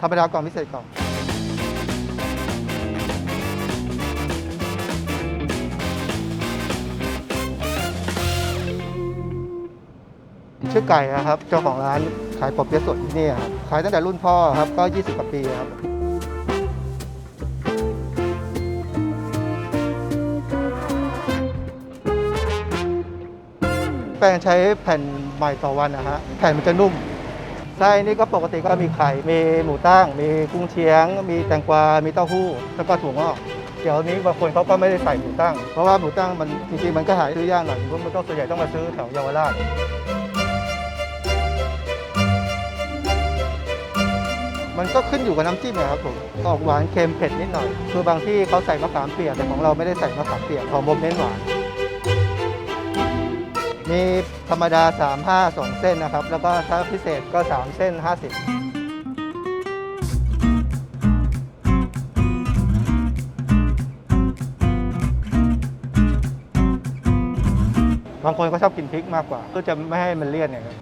ธรรมดากล่องพิเศษกล่องชื่อไก่นะครับ เจ้าของร้านขายปอบเปี๊ยะสดที่นี่ครับขายตั้งแต่รุ่นพ่อครับ ก็ 20 กว่าปีครับแป้งใช้แผ่นใหม่ต่อวันนะฮะแผ่นมันจะนุ่ม ไส้นี่ก็ปกติก็มีไข่ มีหมูตั้ง มีกุ้งเชียง มีแตงกวา มีเต้าหู้ แล้วก็ถั่วงอก เดี๋ยวนี้บางคนเขาก็ไม่ได้ใส่หมูตั้ง เพราะว่าหมูตั้งมันจริงๆมันก็หายซื้อยากหน่อยเพราะมันต้องส่วนใหญ่ต้องมาซื้อแถวเยาวราชมันก็ขึ้นอยู่กับน้ำจิ้มนะครับผมออกหวานเค็มเผ็ดนิดหน่อย คือบางที่เขาใส่มะขามเปียกแต่ของเราไม่ได้ใส่มะขามเปียกของผมเน้นหวาน มีธรรมดา 3 5 2 เส้นนะครับ แล้วก็ถ้าพิเศษก็ 3 เส้น 50บางคนก็ชอบกินพริกมากกว่าเพื่อจะไม่ให้มันเลี่ยนเนี่ยครับ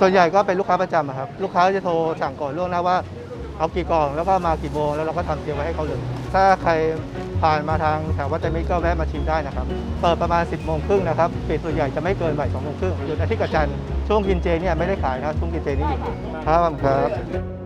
ส่วนใหญ่ก็เป็นลูกค้าประจำครับ ลูกค้าจะโทรสั่งก่อนล่วงหน้าว่า เอากี่กล่องแล้วก็มากี่โมงแล้วเราก็ทำเตรียมไว้ให้เขาเลย ถ้าใคร ผ่านมาทางแถววัดใจมิตรก็แวะมาชิมได้นะครับ เปิดประมาณ 10โมงครึ่งนะครับปิดส่วนใหญ่จะไม่เกินบ่าย2โมงครึ่งหยุดอาทิตย์กับจันทร์ช่วงกินเจเนี่ยไม่ได้ขายนะครับช่วงกินเจนี่อยู่ครับครับ